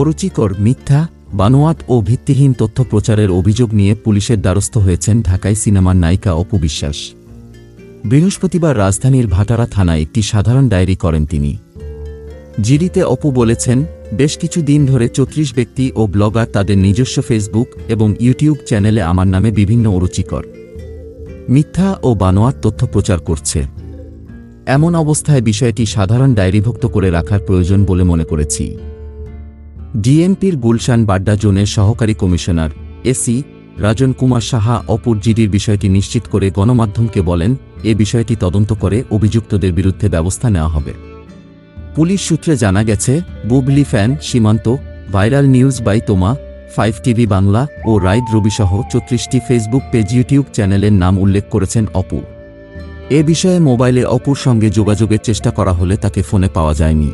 অরুচিকর মিথ্যা, বানোয়াট ও ভিত্তিহীন তথ্য প্রচারের অভিযোগ নিয়ে পুলিশের দ্বারস্থ হয়েছেন ঢাকায় সিনেমার নায়িকা অপু বিশ্বাস। বৃহস্পতিবার রাজধানীর ভাটারা থানায় একটি সাধারণ ডায়েরি করেন তিনি। জিডিতে অপু বলেছেন, বেশ কিছু দিন ধরে চৌত্রিশ ব্যক্তি ও ব্লগার তাদের নিজস্ব ফেসবুক এবং ইউটিউব চ্যানেলে আমার নামে বিভিন্ন অরুচিকর, মিথ্যা ও বানোয়ার তথ্য প্রচার করছে। এমন অবস্থায় বিষয়টি সাধারণ ডায়েরিভুক্ত করে রাখার প্রয়োজন বলে মনে করেছি। ডিএমপির গুলশান বাড্ডা জোনের সহকারী কমিশনার এসি রাজন কুমার সাহা অপুর জিডির বিষয়টি নিশ্চিত করে গণমাধ্যমকে বলেন, এ বিষয়টি তদন্ত করে অভিযুক্তদের বিরুদ্ধে ব্যবস্থা নেওয়া হবে। পুলিশ সূত্রে জানা গেছে, Bubly fan, Simanta, viral news by Toma, five TV Bangla O ride রবিসহ চৌত্রিশটি ফেসবুক পেজ ইউটিউব চ্যানেলের নাম উল্লেখ করেছেন অপু। এ বিষয়ে মোবাইলে অপুর সঙ্গে যোগাযোগের চেষ্টা করা হলে তাকে ফোনে পাওয়া যায়নি।